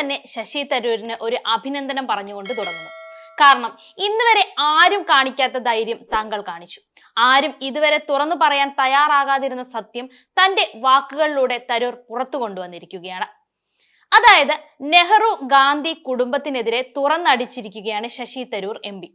തന്നെ ശശി തരൂരിന് ഒരു അഭിനന്ദനം പറഞ്ഞുകൊണ്ട് തുടങ്ങുന്നു. കാരണം ഇന്ന് വരെ ആരും കാണിക്കാത്ത ധൈര്യം താങ്കൾ കാണിച്ചു. ആരും ഇതുവരെ തുറന്നു പറയാൻ തയ്യാറാകാതിരുന്ന സത്യം തന്റെ വാക്കുകളിലൂടെ തരൂർ പുറത്തു കൊണ്ടുവന്നിരിക്കുകയാണ്. അതായത് നെഹ്റു ഗാന്ധി കുടുംബത്തിനെതിരെ തുറന്നടിച്ചിരിക്കുകയാണ് ശശി തരൂർ എം പി.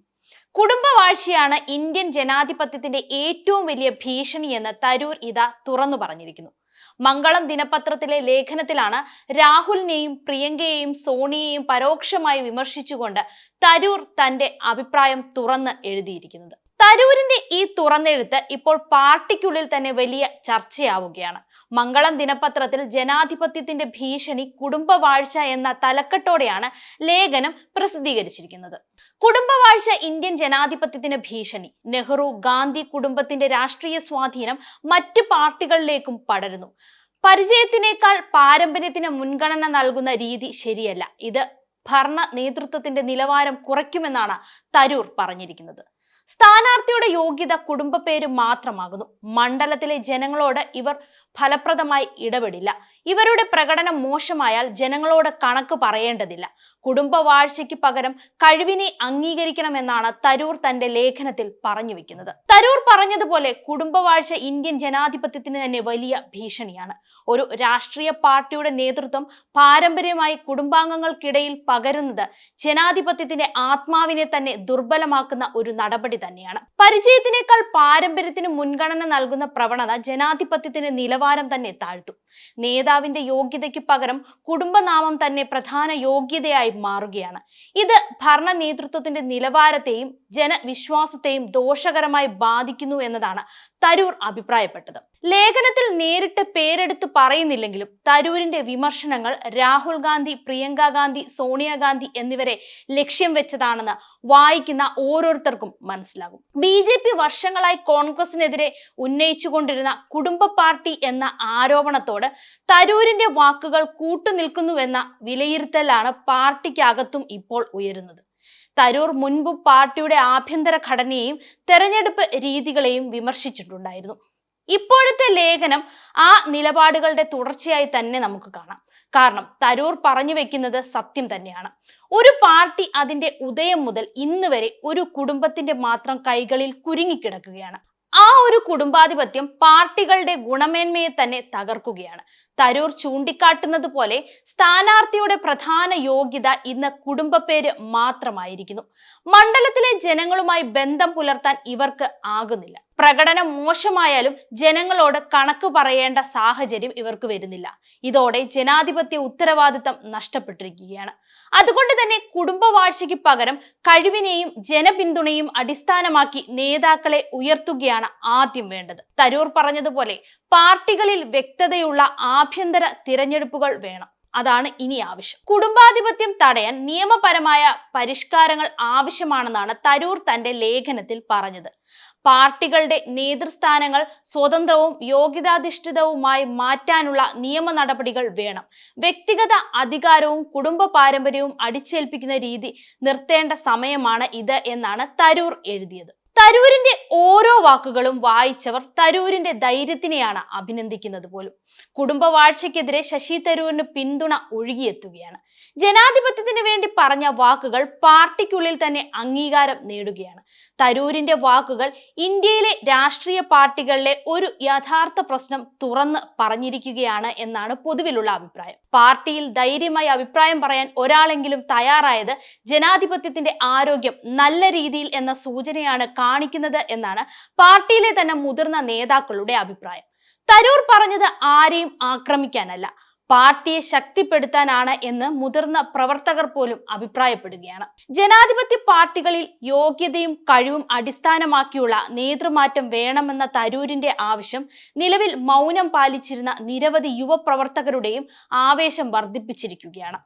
കുടുംബവാഴ്ചയാണ് ഇന്ത്യൻ ജനാധിപത്യത്തിന്റെ ഏറ്റവും വലിയ ഭീഷണി എന്ന് തരൂർ ഇതാ തുറന്നു പറഞ്ഞിരിക്കുന്നു. മംഗളം ദിനപത്രത്തിലെ ലേഖനത്തിലാണ് രാഹുലിനെയും പ്രിയങ്കയെയും സോണിയെയും പരോക്ഷമായി വിമർശിച്ചുകൊണ്ട് തരൂർ തന്റെ അഭിപ്രായം തുറന്ന് എഴുതിയിരിക്കുന്നത്. തരൂരിന്റെ ഈ തുറന്നെഴുത്ത് ഇപ്പോൾ പാർട്ടിക്കുള്ളിൽ തന്നെ വലിയ ചർച്ചയാവുകയാണ്. മംഗളം ദിനപത്രത്തിൽ ജനാധിപത്യത്തിന്റെ ഭീഷണി കുടുംബവാഴ്ച എന്ന തലക്കെട്ടോടെയാണ് ലേഖനം പ്രസിദ്ധീകരിച്ചിരിക്കുന്നത്. കുടുംബവാഴ്ച ഇന്ത്യൻ ജനാധിപത്യത്തിന് ഭീഷണി നെഹ്റു ഗാന്ധി കുടുംബത്തിന്റെ രാഷ്ട്രീയ സ്വാധീനം മറ്റ് പാർട്ടികളിലേക്കും പടരുന്നു. പരിചയത്തിനേക്കാൾ പാരമ്പര്യത്തിന് മുൻഗണന നൽകുന്ന രീതി ശരിയല്ല. ഇത് ഭരണ നേതൃത്വത്തിന്റെ നിലവാരം കുറയ്ക്കുമെന്നാണ് തരൂർ പറഞ്ഞിരിക്കുന്നത്. സ്ഥാനാർത്ഥിയുടെ യോഗ്യത കുടുംബ പേര് മാത്രമാകുന്നു. മണ്ഡലത്തിലെ ജനങ്ങളോട് ഇവർ ഫലപ്രദമായി ഇടപെടില്ല. ഇവരുടെ പ്രകടനം മോശമായാൽ ജനങ്ങളോട് കണക്ക് പറയേണ്ടതില്ല. കുടുംബവാഴ്ചയ്ക്ക് പകരം കഴിവിനെ അംഗീകരിക്കണമെന്നാണ് തരൂർ തന്റെ ലേഖനത്തിൽ പറഞ്ഞു വെക്കുന്നത്. തരൂർ പറഞ്ഞതുപോലെ കുടുംബവാഴ്ച ഇന്ത്യൻ ജനാധിപത്യത്തിന് തന്നെ വലിയ ഭീഷണിയാണ്. ഒരു രാഷ്ട്രീയ പാർട്ടിയുടെ നേതൃത്വം പാരമ്പര്യമായി കുടുംബാംഗങ്ങൾക്കിടയിൽ പകരുന്നത് ജനാധിപത്യത്തിന്റെ ആത്മാവിനെ തന്നെ ദുർബലമാക്കുന്ന ഒരു നടപടി തന്നെയാണ്. പരിചയത്തിനേക്കാൾ പാരമ്പര്യത്തിന് മുൻഗണന നൽകുന്ന പ്രവണത ജനാധിപത്യത്തിന്റെ നിലവാരം തന്നെ താഴ്ത്തും. നേതാവിന്റെ യോഗ്യതയ്ക്ക് പകരം കുടുംബനാമം തന്നെ പ്രധാന യോഗ്യതയായി മാറുകയാണ്. ഇത് ഭരണ നേതൃത്വത്തിന്റെ നിലവാരത്തെയും ജനവിശ്വാസത്തെയും ദോഷകരമായി ബാധിക്കുന്നു എന്നതാണ് തരൂർ അഭിപ്രായപ്പെട്ടത്. ലേഖനത്തിൽ നേരിട്ട് പേരെടുത്ത് പറയുന്നില്ലെങ്കിലും തരൂരിന്റെ വിമർശനങ്ങൾ രാഹുൽ ഗാന്ധി പ്രിയങ്ക ഗാന്ധി സോണിയാഗാന്ധി എന്നിവരെ ലക്ഷ്യം വെച്ചതാണെന്ന് വായിക്കുന്ന ഓരോരുത്തർക്കും മനസ്സിലാകും. ബി ജെ പി വർഷങ്ങളായി കോൺഗ്രസിനെതിരെ ഉന്നയിച്ചുകൊണ്ടിരുന്ന കുടുംബ പാർട്ടി എന്ന ആരോപണത്തോട് തരൂരിന്റെ വാക്കുകൾ കൂട്ടുനിൽക്കുന്നുവെന്ന വിലയിരുത്തലാണ് പാർട്ടിക്കകത്തും ഇപ്പോൾ ഉയരുന്നത്. തരൂർ മുൻപ് പാർട്ടിയുടെ ആഭ്യന്തര ഘടനയെയും തെരഞ്ഞെടുപ്പ് രീതികളെയും വിമർശിച്ചിട്ടുണ്ടായിരുന്നു. ഇപ്പോഴത്തെ ലേഖനം ആ നിലപാടുകളുടെ തുടർച്ചയായി തന്നെ നമുക്ക് കാണാം. കാരണം തരൂർ പറഞ്ഞു വെക്കുന്നത് സത്യം തന്നെയാണ്. ഒരു പാർട്ടി അതിന്റെ ഉദയം മുതൽ ഇന്ന് വരെ ഒരു കുടുംബത്തിന്റെ മാത്രം കൈകളിൽ കുരുങ്ങിക്കിടക്കുകയാണ്. ആ ഒരു കുടുംബാധിപത്യം പാർട്ടികളുടെ ഗുണമേന്മയെ തന്നെ തകർക്കുകയാണ്. തരൂർ ചൂണ്ടിക്കാട്ടുന്നത് പോലെ സ്ഥാനാർത്ഥിയുടെ പ്രധാന യോഗ്യത ഇന്ന് കുടുംബ പേര് മാത്രമായിരിക്കുന്നു. മണ്ഡലത്തിലെ ജനങ്ങളുമായി ബന്ധം പുലർത്താൻ ഇവർക്ക് ആകുന്നില്ല. പ്രകടനം മോശമായാലും ജനങ്ങളോട് കണക്ക് പറയേണ്ട സാഹചര്യം ഇവർക്ക് വരുന്നില്ല. ഇതോടെ ജനാധിപത്യ ഉത്തരവാദിത്തം നഷ്ടപ്പെട്ടിരിക്കുകയാണ്. അതുകൊണ്ട് തന്നെ കുടുംബവാഴ്ചയ്ക്ക് പകരം കഴിവിനെയും ജനപിന്തുണയും അടിസ്ഥാനമാക്കി നേതാക്കളെ ഉയർത്തുകയാണ് ആദ്യം വേണ്ടത്. തരൂർ പറഞ്ഞതുപോലെ പാർട്ടികളിൽ വ്യക്തതയുള്ള ആഭ്യന്തര തിരഞ്ഞെടുപ്പുകൾ വേണം. അതാണ് ഇനി ആവശ്യം. കുടുംബാധിപത്യം തടയാൻ നിയമപരമായ പരിഷ്കാരങ്ങൾ ആവശ്യമാണെന്നാണ് തരൂർ തന്റെ ലേഖനത്തിൽ പറഞ്ഞത്. പാർട്ടികളുടെ നേതൃസ്ഥാനങ്ങൾ സ്വതന്ത്രവും യോഗ്യതാധിഷ്ഠിതവുമായി മാറ്റാനുള്ള നിയമ നടപടികൾ വേണം. വ്യക്തിഗത അധികാരവും കുടുംബ പാരമ്പര്യവും അടിച്ചേൽപ്പിക്കുന്ന രീതി നിർത്തേണ്ട സമയമാണ് ഇത് എന്നാണ് തരൂർ എഴുതിയത്. തരൂരിന്റെ ഓരോ വാക്കുകളും വായിച്ചവർ തരൂരിന്റെ ധൈര്യത്തിനെയാണ് അഭിനന്ദിക്കുന്നത് പോലും. കുടുംബവാഴ്ചയ്ക്കെതിരെ ശശി തരൂരിന് പിന്തുണ ഒഴുകിയെത്തുകയാണ്. ജനാധിപത്യത്തിന് വേണ്ടി പറഞ്ഞ വാക്കുകൾ പാർട്ടിക്കുള്ളിൽ തന്നെ അംഗീകാരം നേടുകയാണ്. തരൂരിന്റെ വാക്കുകൾ ഇന്ത്യയിലെ രാഷ്ട്രീയ പാർട്ടികളിലെ ഒരു യഥാർത്ഥ പ്രശ്നം തുറന്ന് പറഞ്ഞിരിക്കുകയാണ് എന്നാണ് പൊതുവിലുള്ള അഭിപ്രായം. പാർട്ടിയിൽ ധൈര്യമായി അഭിപ്രായം പറയാൻ ഒരാളെങ്കിലും തയ്യാറായത് ജനാധിപത്യത്തിന്റെ ആരോഗ്യം നല്ല രീതിയിൽ എന്ന സൂചനയാണ് കാണിക്കുന്നത് എന്നാണ് പാർട്ടിയിലെ തന്നെ മുതിർന്ന നേതാക്കളുടെ അഭിപ്രായം. തരൂർ പറഞ്ഞത് ആരെയും ആക്രമിക്കാനല്ല പാർട്ടിയെ ശക്തിപ്പെടുത്താനാണ് എന്ന് മുതിർന്ന പ്രവർത്തകർ പോലും അഭിപ്രായപ്പെടുകയാണ്. ജനാധിപത്യ പാർട്ടികളിൽ യോഗ്യതയും കഴിവും അടിസ്ഥാനമാക്കിയുള്ള നേതൃമാറ്റം വേണമെന്ന തരൂരിന്റെ ആവശ്യം നിലവിൽ മൗനം പാലിച്ചിരുന്ന നിരവധി യുവപ്രവർത്തകരുടെയും ആവേശം വർദ്ധിപ്പിച്ചിരിക്കുകയാണ്.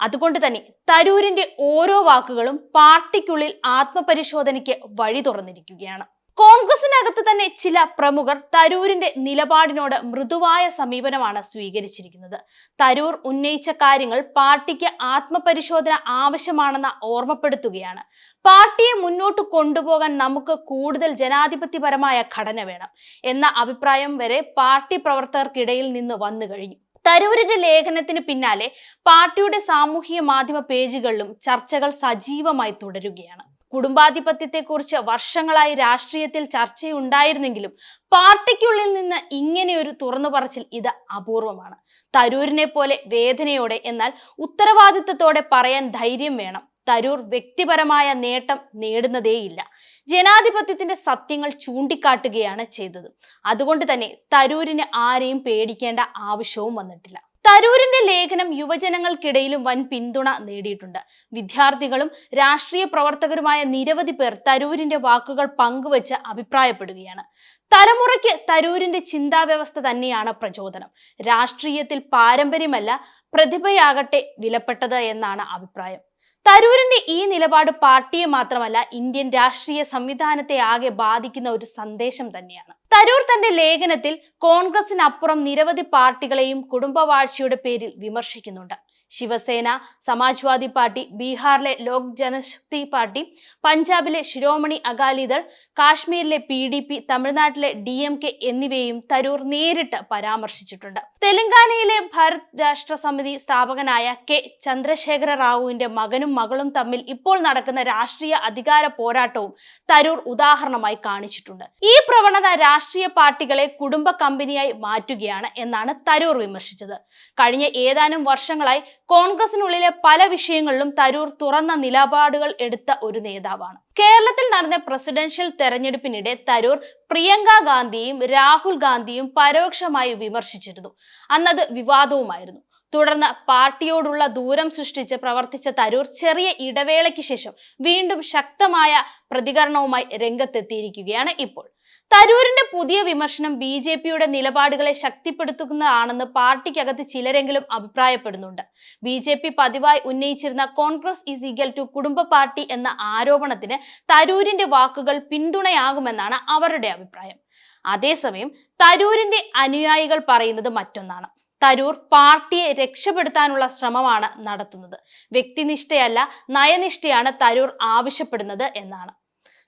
അതുകൊണ്ട് തന്നെ തരൂരിന്റെ ഓരോ വാക്കുകളും പാർട്ടിക്കുള്ളിൽ ആത്മപരിശോധനയ്ക്ക് വഴി തുറന്നിരിക്കുകയാണ്. കോൺഗ്രസിനകത്ത് തന്നെ ചില പ്രമുഖർ തരൂരിന്റെ നിലപാടിനോട് മൃദുവായ സമീപനമാണ് സ്വീകരിച്ചിരിക്കുന്നത്. തരൂർ ഉന്നയിച്ച കാര്യങ്ങൾ പാർട്ടിക്ക് ആത്മപരിശോധന ആവശ്യമാണെന്ന ഓർമ്മപ്പെടുത്തുകയാണ്. പാർട്ടിയെ മുന്നോട്ട് കൊണ്ടുപോകാൻ നമുക്ക് കൂടുതൽ ജനാധിപത്യപരമായ ഘടന വേണം എന്ന അഭിപ്രായം വരെ പാർട്ടി പ്രവർത്തകർക്കിടയിൽ നിന്ന് വന്നു കഴിഞ്ഞു. തരൂരിന്റെ ലേഖനത്തിന് പിന്നാലെ പാർട്ടിയുടെ സാമൂഹിക മാധ്യമ പേജുകളിലും ചർച്ചകൾ സജീവമായി തുടരുകയാണ്. കുടുംബാധിപത്യത്തെക്കുറിച്ച് വർഷങ്ങളായി രാഷ്ട്രീയത്തിൽ ചർച്ചയുണ്ടായിരുന്നെങ്കിലും പാർട്ടിക്കുള്ളിൽ നിന്ന് ഇങ്ങനെയൊരു തുറന്നു പറച്ചിൽ ഇത് അപൂർവമാണ്. തരൂരിനെ പോലെ വേദനയോടെ എന്നാൽ ഉത്തരവാദിത്തത്തോടെ പറയാൻ ധൈര്യം വേണം. തരൂർ വ്യക്തിപരമായ നേട്ടം നേടുന്നതേയില്ല. ജനാധിപത്യത്തിന്റെ സത്യങ്ങൾ ചൂണ്ടിക്കാട്ടുകയാണ് ചെയ്തത്. അതുകൊണ്ട് തന്നെ തരൂരിന് ആരെയും പേടിക്കേണ്ട ആവശ്യവും വന്നിട്ടില്ല. തരൂരിന്റെ ലേഖനം യുവജനങ്ങൾക്കിടയിലും വൻ പിന്തുണ നേടിയിട്ടുണ്ട്. വിദ്യാർത്ഥികളും രാഷ്ട്രീയ പ്രവർത്തകരുമായ നിരവധി പേർ തരൂരിന്റെ വാക്കുകൾ പങ്കുവച്ച് അഭിപ്രായപ്പെടുകയാണ്. തലമുറയ്ക്ക് തരൂരിന്റെ ചിന്താവ്യവസ്ഥ തന്നെയാണ് പ്രചോദനം. രാഷ്ട്രീയത്തിൽ പാരമ്പര്യമല്ല പ്രതിഭയാകട്ടെ വിലപ്പെട്ടത് എന്നാണ് അഭിപ്രായം. തരൂരിന്റെ ഈ നിലപാട് പാർട്ടിയെ മാത്രമല്ല ഇന്ത്യൻ രാഷ്ട്രീയ സംവിധാനത്തെ ആകെ ബാധിക്കുന്ന ഒരു സന്ദേശം തന്നെയാണ്. തരൂർ തന്റെ ലേഖനത്തിൽ കോൺഗ്രസിനപ്പുറം നിരവധി പാർട്ടികളെയും കുടുംബവാഴ്ചയുടെ പേരിൽ വിമർശിക്കുന്നുണ്ട്. ശിവസേന സമാജ്വാദി പാർട്ടി ബീഹാറിലെ ലോക് ജനശക്തി പാർട്ടി പഞ്ചാബിലെ ശിരോമണി അകാലിദൾ കാശ്മീരിലെ പി ഡി പി തമിഴ്നാട്ടിലെ ഡി എം കെ എന്നിവയും തരൂർ നേരിട്ട് പരാമർശിച്ചിട്ടുണ്ട്. തെലങ്കാനയിലെ ഭാരത് രാഷ്ട്ര സമിതി സ്ഥാപകനായ കെ. ചന്ദ്രശേഖര റാവുവിന്റെ മകനും മകളും തമ്മിൽ ഇപ്പോൾ നടക്കുന്ന രാഷ്ട്രീയ അധികാര പോരാട്ടവും തരൂർ ഉദാഹരണമായി കാണിച്ചിട്ടുണ്ട്. ഈ പ്രവണത രാഷ്ട്രീയ പാർട്ടികളെ കുടുംബ കമ്പനിയായി മാറ്റുകയാണ് എന്നാണ് തരൂർ വിമർശിച്ചത്. കഴിഞ്ഞ ഏതാനും വർഷങ്ങളായി കോൺഗ്രസിനുള്ളിലെ പല വിഷയങ്ങളിലും തരൂർ തുറന്ന നിലപാടുകൾ എടുത്ത ഒരു നേതാവാണ്. കേരളത്തിൽ നടന്ന പ്രസിഡൻഷ്യൽ തെരഞ്ഞെടുപ്പിനിടെ തരൂർ പ്രിയങ്ക ഗാന്ധിയും രാഹുൽ ഗാന്ധിയും പരോക്ഷമായി വിമർശിച്ചിരുന്നു. അന്നത് വിവാദവുമായിരുന്നു. തുടർന്ന് പാർട്ടിയോടുള്ള ദൂരം സൃഷ്ടിച്ച് പ്രവർത്തിച്ച തരൂർ ചെറിയ ഇടവേളയ്ക്ക് ശേഷം വീണ്ടും ശക്തമായ പ്രതികരണവുമായി രംഗത്തെത്തിയിരിക്കുകയാണ് ഇപ്പോൾ. തരൂരിന്റെ പുതിയ വിമർശനം ബി ജെ പിയുടെ നിലപാടുകളെ ശക്തിപ്പെടുത്തുന്നതാണെന്ന് പാർട്ടിക്കകത്ത് ചിലരെങ്കിലും അഭിപ്രായപ്പെടുന്നുണ്ട്. ബി ജെ പി പതിവായി ഉന്നയിച്ചിരുന്ന കോൺഗ്രസ് ഈസ് ഈക്വൽ ടു കുടുംബ പാർട്ടി എന്ന ആരോപണത്തിന് തരൂരിന്റെ വാക്കുകൾ പിന്തുണയാകുമെന്നാണ് അവരുടെ അഭിപ്രായം. അതേസമയം തരൂരിന്റെ അനുയായികൾ പറയുന്നത് മറ്റൊന്നാണ്. തരൂർ പാർട്ടിയെ രക്ഷപ്പെടുത്താനുള്ള ശ്രമമാണ് നടത്തുന്നത്. വ്യക്തിനിഷ്ഠയല്ല നയനിഷ്ഠയാണ് തരൂർ ആവശ്യപ്പെടുന്നത് എന്നാണ്.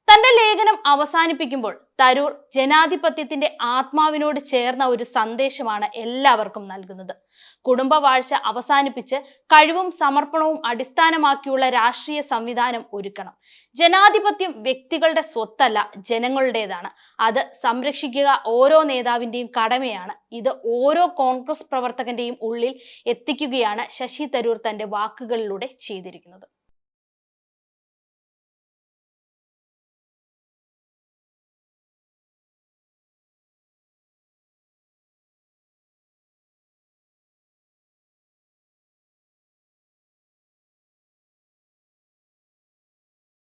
തന്റെ ലേഖനം അവസാനിപ്പിക്കുമ്പോൾ തരൂർ ജനാധിപത്യത്തിന്റെ ആത്മാവിനോട് ചേർന്ന ഒരു സന്ദേശമാണ് എല്ലാവർക്കും നൽകുന്നത്. കുടുംബവാഴ്ച അവസാനിപ്പിച്ച് കഴിവും സമർപ്പണവും അടിസ്ഥാനമാക്കിയുള്ള രാഷ്ട്രീയ സംവിധാനം ഒരുക്കണം. ജനാധിപത്യം വ്യക്തികളുടെ സ്വത്തല്ല ജനങ്ങളുടേതാണ്. അത് സംരക്ഷിക്കുക ഓരോ നേതാവിന്റെയും കടമയാണ്. ഇത് ഓരോ കോൺഗ്രസ് പ്രവർത്തകന്റെയും ഉള്ളിൽ എത്തിക്കുകയാണ് ശശി തരൂർ തന്റെ വാക്കുകളിലൂടെ ചെയ്തിരിക്കുന്നത്.